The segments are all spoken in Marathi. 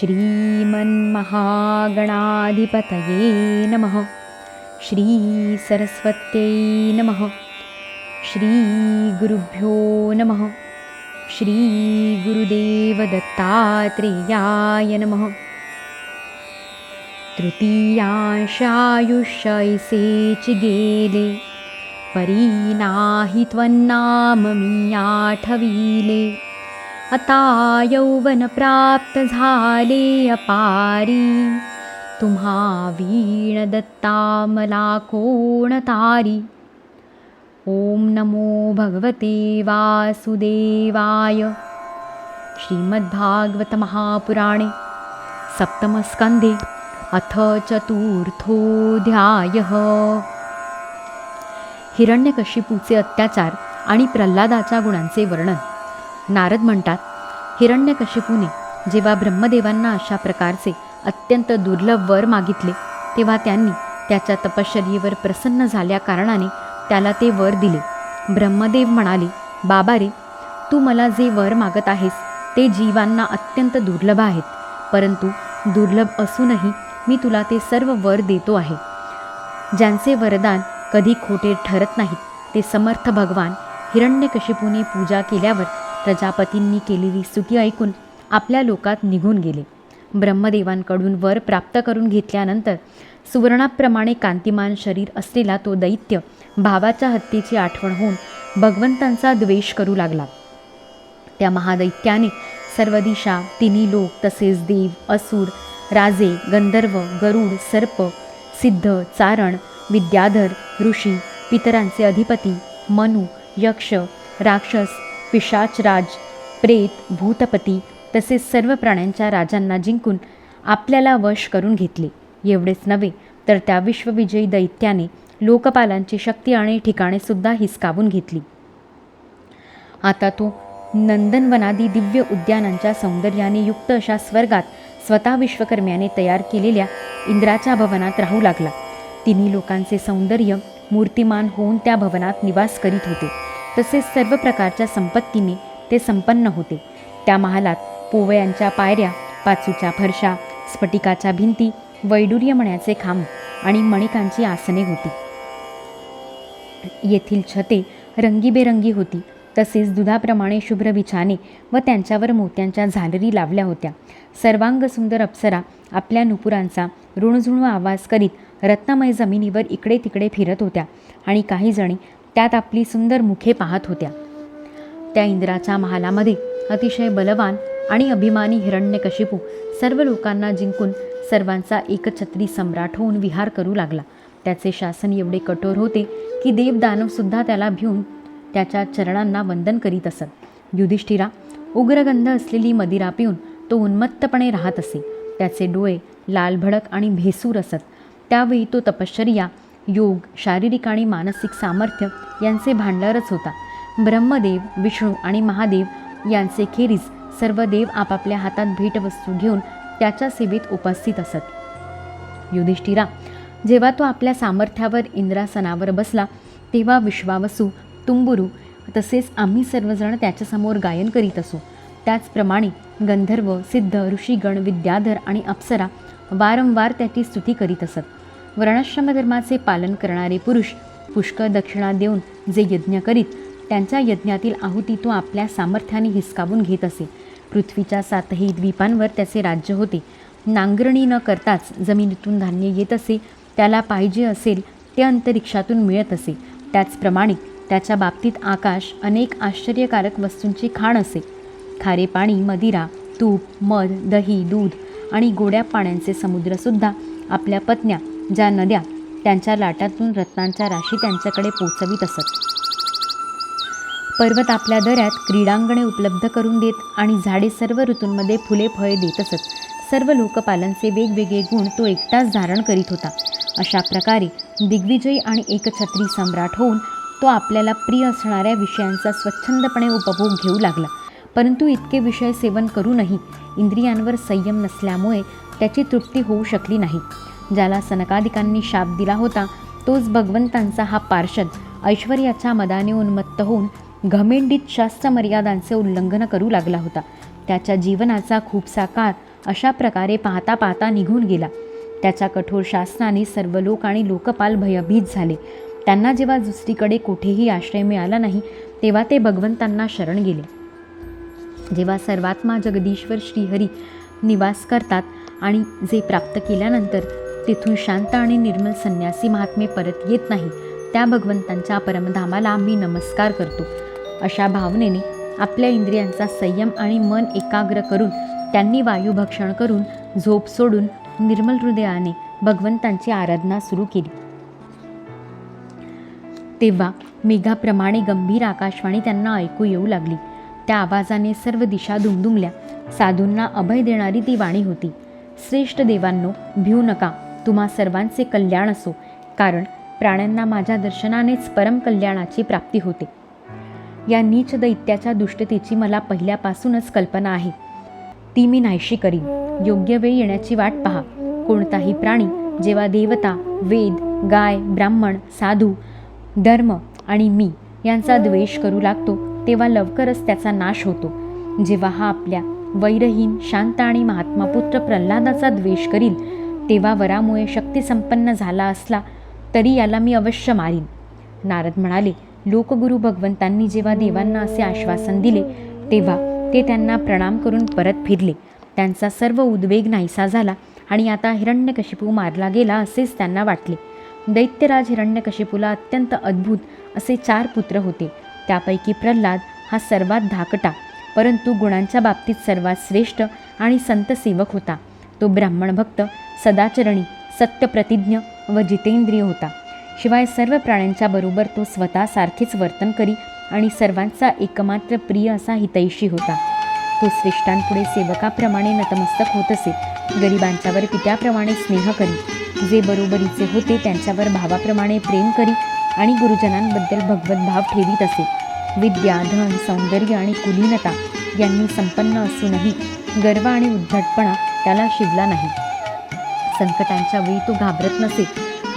श्रीमन्महागणाधिपतये नमः। श्रीसरस्वत्यै नमः। श्रीगुरुभ्यो नमः। श्रीगुरुदेवदत्तात्रेयाय नमः। तृतीयांशायुषैसे चिगेले नाहि त्वन्नामी आता यौवन प्राप्त झाले अपारी। तुम्हा वीण दत्ता मला कोण तारी ॐ नमो भगवते वासुदेवाय। श्रीमद्भागवतमहापुराणे सप्तमस्कन्धे अथ चतुर्थोऽध्यायः। हिरण्यकशिपूचे अत्याचार आणि प्रल्हादाच्या गुणांचे वर्णन। नारद म्हणतात हिरण्यकशिपूने जेव्हा ब्रह्मदेवांना अशा प्रकारचे अत्यंत दुर्लभ वर मागितले तेव्हा त्यांनी त्याच्या तपश्चर्येवर प्रसन्न झाल्या कारणाने त्याला ते वर दिले. ब्रह्मदेव म्हणाले बाबा रे तू मला जे वर मागत आहेस ते जीवांना अत्यंत दुर्लभ आहेत. परंतु दुर्लभ असूनही मी तुला ते सर्व वर देतो आहे. ज्यांचे वरदान कधी खोटे ठरत नाहीत ते समर्थ भगवान हिरण्यकशिपूने पूजा केल्यावर प्रजापतींनी केलेली स्तुती ऐकून आपल्या लोकात निघून गेले. ब्रह्मदेवांकडून वर प्राप्त करून घेतल्यानंतर सुवर्णाप्रमाणे कांतिमान शरीर असलेला तो दैत्य भावाच्या हत्येची आठवण होऊन भगवंतांचा द्वेष करू लागला. त्या महादैत्याने सर्व दिशा तिन्ही लोक तसेच देव असुर राजे गंधर्व गरुड सर्प सिद्ध चारण विद्याधर ऋषी पितरांचे अधिपती मनु यक्ष राक्षस पिशाचराज प्रेत भूतपती तसेच सर्व प्राण्यांच्या राजांना जिंकून आपल्याला वश करून घेतले. एवढेच नव्हे तर त्या विश्वविजयी दैत्याने लोकपालांची शक्ती आणि ठिकाणेसुद्धा हिसकावून घेतली. आता तो नंदनवनादी दिव्य उद्यानांच्या सौंदर्याने युक्त अशा स्वर्गात स्वतः विश्वकर्म्याने तयार केलेल्या इंद्राच्या भवनात राहू लागला. तिन्ही लोकांचे सौंदर्य मूर्तिमान होऊन त्या भवनात निवास करीत होते. तसेच सर्व प्रकारच्या संपत्तीने ते संपन्न होते. त्या महालात पोवयांच्या पायऱ्या पाचूच्या फरशा स्फटिकाच्या भिंती वैडूर्यमण्याचे खांब आणि मणिकांची आसने होती. येथील छते रंगीबेरंगी होती. तसेच दुधाप्रमाणे शुभ्र बिछाने व त्यांच्यावर मोत्यांच्या झालरी लावल्या होत्या. सर्वांग सुंदर अप्सरा आपल्या नुपुरांचा ऋणझुणू आवाज करीत रत्नमय जमिनीवर इकडे तिकडे फिरत होत्या आणि काही जणी त्यात आपली सुंदर मुखे पाहत होत्या. त्या इंद्राच्या महालामध्ये अतिशय बलवान आणि अभिमानी हिरण्यकशिपू सर्व लोकांना जिंकून सर्वांचा एकछत्री सम्राट होऊन विहार करू लागला. त्याचे शासन एवढे कठोर होते की देवदानवसुद्धा त्याला भिवून त्याच्या चरणांना वंदन करीत असत. युधिष्ठिरा उग्रगंध असलेली मदिरा पिऊन तो उन्मत्तपणे राहत असे. त्याचे डोळे लाल भडक आणि भेसूर असत. त्यावेळी तो तपश्चर्या योग शारीरिक आणि मानसिक सामर्थ्य यांचे भांडारच होता. ब्रह्मदेव विष्णू आणि महादेव यांचे खेरीज सर्व देव आपापल्या हातात भेटवस्तू घेऊन त्याच्या सेवेत उपस्थित असत. युधिष्ठिरा जेव्हा तो आपल्या सामर्थ्यावर इंद्रासनावर बसला तेव्हा विश्वावसू तुंबुरू तसेच आम्ही सर्वजण त्याच्यासमोर गायन करीत असू. त्याचप्रमाणे गंधर्व सिद्ध ऋषीगण विद्याधर आणि अप्सरा वारंवार त्याची स्तुती करीत असत. वर्णाश्रमधर्माचे पालन करणारे पुरुष पुष्कळ दक्षिणा देऊन जे यज्ञ करीत त्यांच्या यज्ञातील आहुती तो आपल्या सामर्थ्याने हिसकावून घेत असे. पृथ्वीच्या सातही द्वीपांवर त्याचे राज्य होते. नांगरणी न करताच जमिनीतून धान्य येत असे त्याला पाहिजे असेल ते अंतरिक्षातून मिळत असे. त्याचप्रमाणे त्याच्या बाबतीत आकाश अनेक आश्चर्यकारक वस्तूंची खाण असे. खारे पाणी मदिरा तूप मध दही दूध आणि गोड्या पाण्यांचे समुद्रसुद्धा आपल्या पत्न्या ज्या नद्या त्यांच्या लाटातून रत्नांच्या राशी त्यांच्याकडे पोचवीत असत. पर्वत आपल्या दऱ्यात क्रीडांगणे उपलब्ध करून देत आणि झाडे सर्व ऋतूंमध्ये फुले फळे देत असत. सर्व लोकपालांचे वेगवेगळे गुण तो एकटाच धारण करीत होता. अशा प्रकारे दिग्विजयी आणि एकछत्री सम्राट होऊन तो आपल्याला प्रिय असणाऱ्या विषयांचा स्वच्छंदपणे उपभोग घेऊ लागला. परंतु इतके विषय सेवन करूनही इंद्रियांवर संयम नसल्यामुळे त्याची तृप्ती होऊ शकली नाही. ज्याला सनकादिकांनी शाप दिला होता तोच भगवंतांचा हा पार्षद. ऐश्वर्याच्या मदाने उन्मत्त होऊन घमेंडीत शास्त्र मर्यादांचे उल्लंघन करू लागला होता. त्याच्या जीवनाचा खूपसा काळ अशा प्रकारे पाहता पाहता निघून गेला. त्याच्या कठोर शासनाने सर्व लोक आणि लोकपाल भयभीत झाले. त्यांना जेव्हा दुसरीकडे कुठेही आश्रय मिळाला नाही तेव्हा ते भगवंतांना शरण गेले. जेव्हा सर्वात्मा जगदीश्वर श्रीहरी निवास करतात आणि जे प्राप्त केल्यानंतर तिथून शांत आणि निर्मल संन्यासी महात्मे परत येत नाही. त्या भगवंतांच्या परमधामाला आम्ही नमस्कार करतो. अशा भावनेने आपल्या इंद्रियांचा संयम आणि मन एकाग्र करून त्यांनी वायुभक्षण करून झोप सोडून निर्मल हृदयाने भगवंतांची आराधना सुरू केली. तेव्हा मेघाप्रमाणे गंभीर आकाशवाणी त्यांना ऐकू येऊ लागली. त्या आवाजाने सर्व दिशा दुमदुमल्या. साधूंना अभय देणारी ती वाणी होती. श्रेष्ठ देवांनो भिऊ नका. तुम्हा सर्वांचे कल्याण असो कारण प्राण्यांना माझ्या दर्शनानेच परम कल्याणाची प्राप्ती होते. या नीच दैत्याच्या दुष्टतेची मला पहिल्यापासूनच कल्पना आहे. ती मी नाहीशी करीन. योग्य वेळ येण्याची वाट पहा. कोणताही प्राणी जेव्हा देवता वेद गाय ब्राह्मण साधू धर्म आणि मी यांचा द्वेष करू लागतो तेव्हा लवकरच त्याचा नाश होतो. जेव्हा हा आपल्या वैरहीन शांत आणि महात्मापुत्र प्रल्हादाचा द्वेष करील तेव्हा वरामुळे शक्तिसंपन्न झाला असला तरी याला मी अवश्य मारीन. नारद म्हणाले लोकगुरू भगवंतांनी जेव्हा देवांना असे आश्वासन दिले तेव्हा ते त्यांना प्रणाम करून परत फिरले. त्यांचा सर्व उद्वेग नाहीसा झाला आणि आता हिरण्यकशिपू मारला गेला असेच त्यांना वाटले. दैत्यराज हिरण्यकशिपूला अत्यंत अद्भुत असे चार पुत्र होते. त्यापैकी प्रल्हाद हा सर्वात धाकटा परंतु गुणांच्या बाबतीत सर्वात श्रेष्ठ आणि संतसेवक होता. तो ब्राह्मण भक्त सदाचरणी सत्यप्रतिज्ञ व जितेंद्रिय होता. शिवाय सर्व प्राण्यांच्या बरोबर तो स्वतःसारखेच वर्तन करी आणि सर्वांचा एकमात्र प्रिय असा हितैषी होता. तो श्रेष्ठांपुढे सेवकाप्रमाणे नतमस्तक होत असे गरिबांच्यावर पित्याप्रमाणे स्नेह करी जे बरोबरीचे होते त्यांच्यावर भावाप्रमाणे प्रेम करी आणि गुरुजनांबद्दल भगवत भाव ठेवीत असे. विद्या धन सौंदर्य आणि कुलीनता यांनी संपन्न असूनही गर्व आणि उद्धटपणा त्याला शिवला नाही. संकटांच्या वेळी तो घाबरत नसे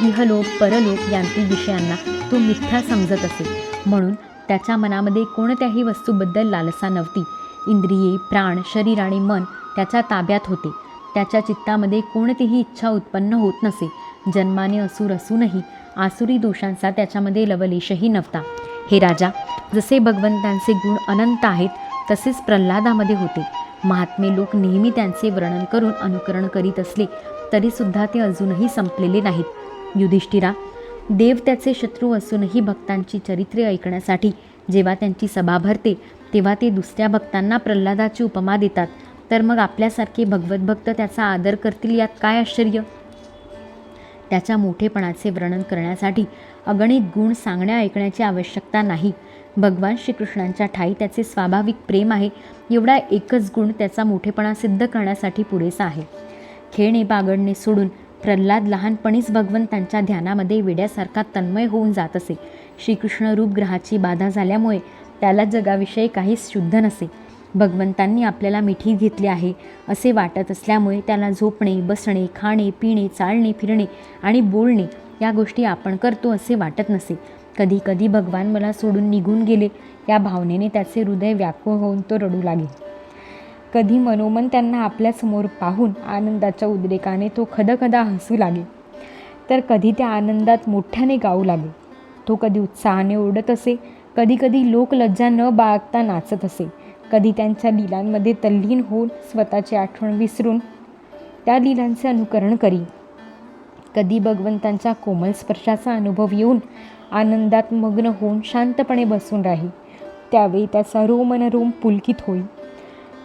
इहलोक परलोक यांतील विषयांना तो मिथ्या समजत असे म्हणून त्याच्या मनामध्ये कोणत्याही वस्तूबद्दल लालसा नव्हती. इंद्रिये प्राण शरीर आणि मन त्याच्या ताब्यात होते. त्याच्या चित्तामध्ये कोणतीही इच्छा उत्पन्न होत नसे. जन्माने असुर असूनही आसुरी दोषांचा त्याच्यामध्ये लवलेशही नव्हता. हे राजा जसे भगवंतांचे गुण अनंत आहेत तसेच प्रल्हादामध्ये होते. महात्मे लोक नेहमी त्यांचे वर्णन करून अनुकरण करीत असले तरीसुद्धा ते अजूनही संपलेले नाहीत. युधिष्ठिरा देव त्याचे शत्रू असूनही भक्तांची चरित्रे ऐकण्यासाठी जेव्हा त्यांची सभा भरते तेव्हा ते दुसऱ्या भक्तांना प्रल्हादाची उपमा देतात. तर मग आपल्यासारखे भगवत भक्त त्याचा आदर करतील यात काय आश्चर्य? त्याच्या मोठेपणाचे वर्णन करण्यासाठी अगणित गुण सांगण्या ऐकण्याची आवश्यकता नाही. भगवान श्रीकृष्णांच्या ठाई त्याचे स्वाभाविक प्रेम आहे एवढा एकच गुण त्याचा मोठेपणा सिद्ध करण्यासाठी पुरेसा आहे. खेळणे बागडणे सोडून प्रल्हाद लहानपणीच भगवंतांच्या ध्यानामध्ये वेड्यासारखा तन्मय होऊन जात असे. श्रीकृष्ण रूप ग्रहाची बाधा झाल्यामुळे त्याला जगाविषयी काहीच शुद्ध नसे. भगवंतांनी आपल्याला मिठी घेतली आहे असे वाटत असल्यामुळे त्याला झोपणे बसणे खाणे पिणे चालणे फिरणे आणि बोलणे या गोष्टी आपण करतो असे वाटत नसे. कधी कधी भगवान मला सोडून निघून गेले या भावनेने त्याचे हृदय व्याकुळ होऊन तो रडू लागेल. कधी मनोमन त्यांना आपल्यासमोर पाहून आनंदाच्या उद्रेकाने तो खदखदा हसू लागे तर कधी त्या आनंदात मोठ्याने गाऊ लागे तो कधी उत्साहाने ओरडत असे कधी कधी लोकलज्जा न बाळगता नाचत असे कधी त्यांच्या लिलांमध्ये तल्लीन होऊन स्वतःची आठवण विसरून त्या लिलांचे अनुकरण करी. कधी भगवंतांच्या कोमल स्पर्शाचा अनुभव येऊन आनंदात मग्न होऊन शांतपणे बसून राही. त्यावेळी त्याचा रोमनरोम पुलकित होईल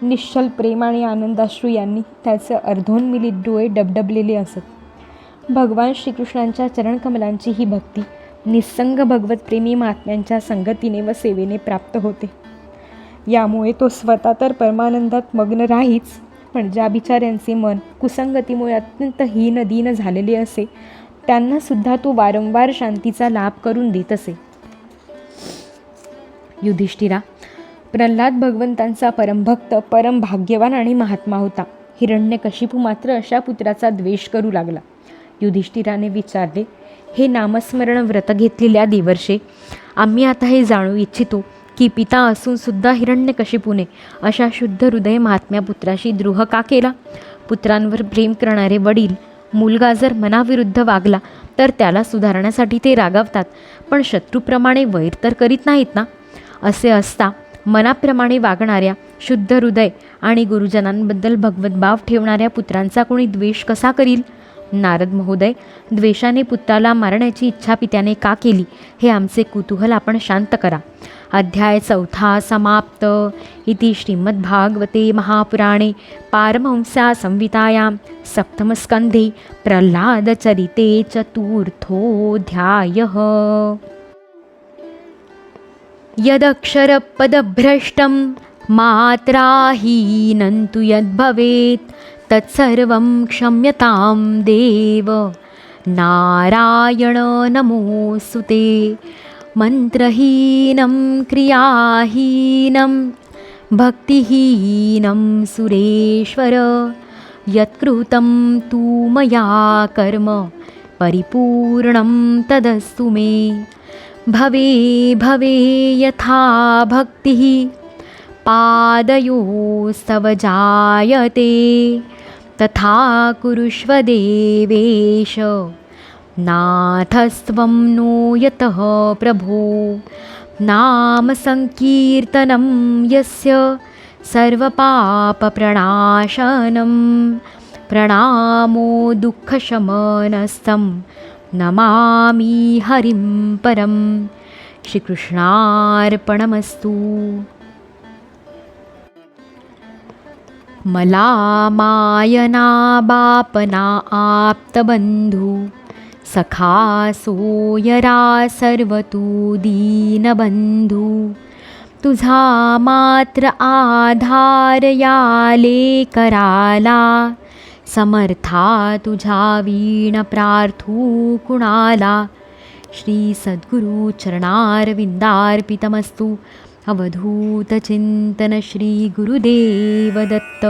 निश्चल प्रेम आणि आनंदाश्रू यांनी त्याचे अर्धोन्मिलित डोळे डबडबलेले असत. भगवान श्रीकृष्णांच्या चरणकमलांची ही भक्ती निस्संग भगवतप्रेमी महात्म्यांच्या संगतीने व सेवेने प्राप्त होते. यामुळे तो स्वतः तर परमानंदात मग्न राहीच पण ज्या बिचाऱ्यांचे मन कुसंगतीमुळे अत्यंत हीन दीन झालेले असे त्यांनासुद्धा तो वारंवार शांतीचा लाभ करून देत असे. युधिष्ठिरा प्रल्हाद भगवंतांचा परमभक्त परम भाग्यवान आणि महात्मा होता. हिरण्यकशिपू मात्र अशा पुत्राचा द्वेष करू लागला. युधिष्ठिराने विचारले हे नामस्मरण व्रत घेतलेल्या देवर्षे आम्ही आता हे जाणू इच्छितो की पिता असून सुद्धा हिरण्यकशिपूने अशा शुद्ध हृदय महात्म्या पुत्राशी द्रोह का केला? पुत्रांवर प्रेम करणारे वडील मुलगा जर मनाविरुद्ध वागला तर त्याला सुधारण्यासाठी ते रागावतात पण शत्रूप्रमाणे वैर तर करीत नाहीत ना? असे असता मनाप्रमाणे वागणाऱ्या शुद्ध हृदय आणि गुरुजनांबद्दल भगवतभाव ठेवणाऱ्या पुत्रांचा कोणी द्वेष कसा करील? नारद महोदय द्वेषाने पुत्राला मारण्याची इच्छा पित्याने का केली? हे आमचे कुतूहल आपण शांत करा. अध्याय चौथा समाप्त. इति श्रीमद्भागवते महापुराणे पारमहंसा संहितायां सप्तमस्कन्धे प्रल्हादचरिते चतुर्थोऽध्यायः। यदक्षरपदभ्रष्टं मात्राहीनं तु यद्भवेत् तत्सर्वं क्षम्यतां देव। नारायण नमोऽस्तु ते। मन्त्रहीनं क्रियाहीनं भक्तिहीनं सुरेश्वर। यत्कृतं तु मया कर्म परिपूर्णं तदस्तु मे। भवे भवे यथा भक्तिः पादयोस्तव जायते। तथा कुरुष्व देवेश नाथस्त्वं नो यतः प्रभो। नाम सङ्कीर्तनं यस्य सर्वपापप्रणाशनं प्रणामो दुःखशमनस्थं नमामि हरिं परं श्रीकृष्णार्पणमस्तु। मला मायना बापना आप्तबन्धु सखा सोयरा सर्वतू दीनबन्धु। तुझा मात्र आधार याले कराला समर्था तुझा वीण प्रार्थू कुणाला श्री सद्गुरु अवधूतचिन्तन श्री गुरुदेव दत्त